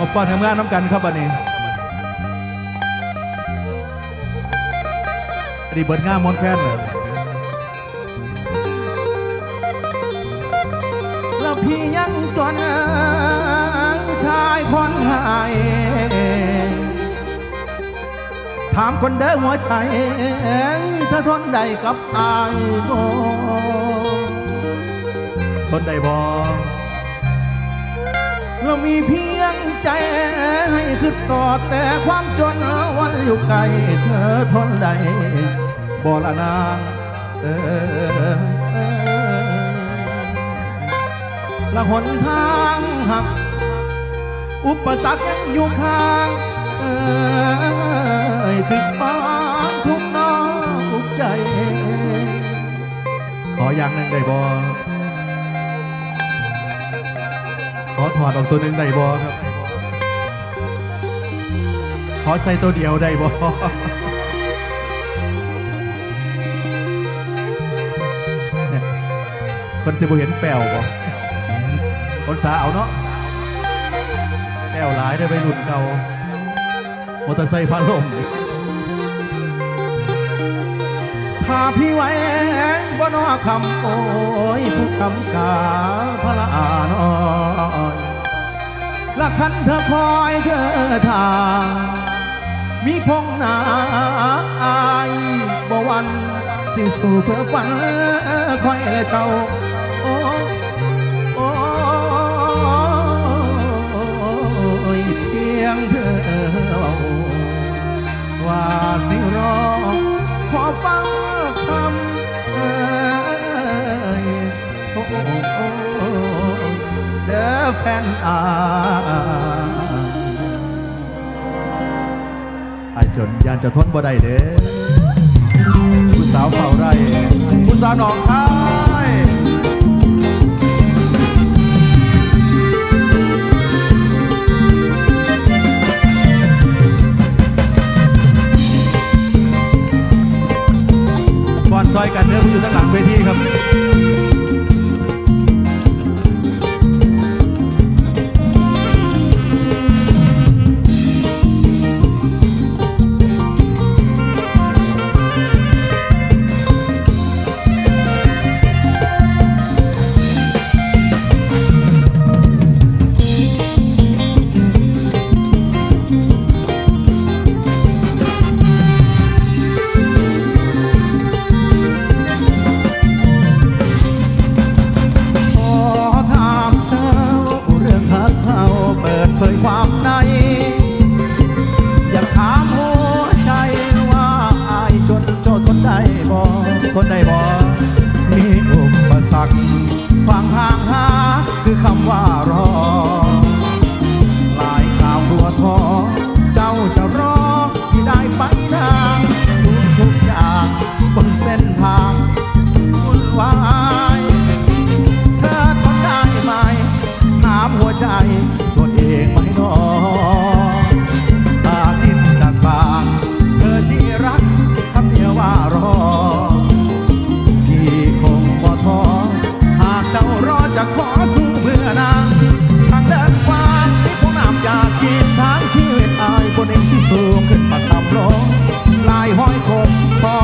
มาป้อนทำงานน้ำกันครับวันนี้อันนี้เบิดง่ามมอนแค้นเลยแล้วพี่ยังจนชายคนหายถามคนเด้อหัวใจถ้าทนได้กับอายบ่ทนได้บอเรามีพียง ใจให้คือต่อแต่ความจนวันอยู่ไกลเธอทนได้บ่ละนางเออละหนทางหัก อุปสรรคยังอยู่ข้างเอ้ยปิดปากทุกน้องอุกใจ ขออย่างหนึ่งได้บอขอถอดออกตัวหนึ่งได้บอครับ ขอใส่ตัวเดียวได้บอคนจะบ่เห็นแปลวบ่คนสาเอาเนาะแปลวหลายได้ไปรุ่นเก่ามอเตอร์ไซค์พัดลมถ้าพี่ไว้บ่นอคำโอ้ยผู้คำกาพระอานอยละคันเธอคอยเธอทาง มีพงนายบ่วันสิสู่เพื่อฝันคอยและเจ้าโอ้โอ้ยเพียงเธอว้าว่าสิรอขอฟังคำเอ่ยโอ้เด้อแฟนอา ไอ้จนยานจะทนบ่ได้เด้อผู้สาวเฝ้าได้ผู้สาวหนองคายบอนซอยกันเด้อผู้อยู่ข้างหลัง คนได้บ่มีอุปสรรคขวางทางหาคือคำว่า ครูขึ้นมาตำร้องลายห้อยคมพอ